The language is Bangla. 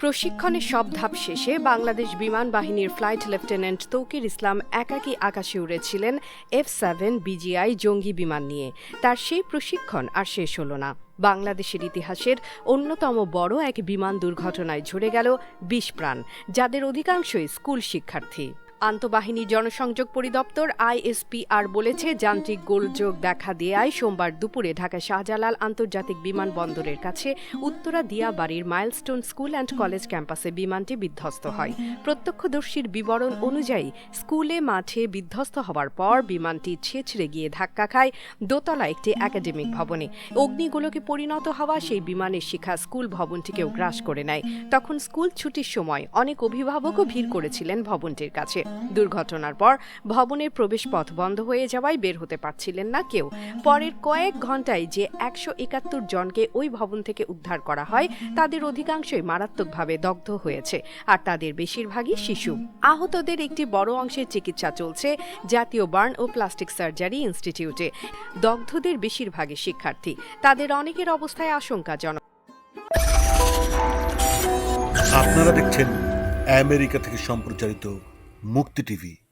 প্রশিক্ষণের সব ধাপ শেষে বাংলাদেশ বিমান বাহিনীর ফ্লাইট লেফটেন্যান্ট তৌকির ইসলাম একাকী আকাশে উড়েছিলেন এফ সেভেন বিজিআই জঙ্গি বিমান নিয়ে। তার সেই প্রশিক্ষণ আর শেষ হল না। বাংলাদেশের ইতিহাসের অন্যতম বড় এক বিমান দুর্ঘটনায় ঝরে গেল বিশ প্রাণ, যাদের অধিকাংশই স্কুল শিক্ষার্থী। আন্তঃবাহিনী জনসংযোগ পরিদপ্তর আইএসপিআর বলেছে, যান্ত্রিক গোলযোগ দেখা দেয়ায় সোমবার দুপুরে ঢাকা শাহজালাল আন্তর্জাতিক বিমানবন্দরের কাছে উত্তরা দিয়াবাড়ির মাইলস্টোন স্কুল অ্যান্ড কলেজ ক্যাম্পাসে বিমানটি বিধ্বস্ত হয়। প্রত্যক্ষদর্শীর বিবরণ অনুযায়ী, স্কুলে মাঠে বিধ্বস্ত হওয়ার পর বিমানটি ছেঁচড়ে গিয়ে ধাক্কা খায় দোতলা একটি একাডেমিক ভবনে। অগ্নিগোলকে পরিণত হওয়া সেই বিমানের শিখা স্কুল ভবনটিকেও গ্রাস করে নেয়। তখন স্কুল ছুটির সময় অনেক অভিভাবকও ভিড় করেছিলেন ভবনটির কাছে। দুর্ঘটনার পর ভবনের প্রবেশপথ বন্ধ হয়ে যাওয়ায় বের হতে পারছিলেন না কেউ। পরের কয়েক ঘন্টায় যে একশো একাত্তর জনকে ওই ভবন থেকে উদ্ধার করা হয়, তাদের অধিকাংশই মারাত্মকভাবে দগ্ধ হয়েছে, আর তাদের বেশিরভাগই শিশু। আহতদের একটি বড় অংশের চিকিৎসা চলছে, জাতীয় বার্ন ও প্লাস্টিক সার্জারি ইনস্টিটিউটে। দগ্ধদের বেশিরভাগই শিক্ষার্থী, তাদের অনেকের অবস্থায় আশঙ্কাজনক। আপনারা দেখছেন আমেরিকা থেকে সম্প্রচারিত মুক্তি টিভি।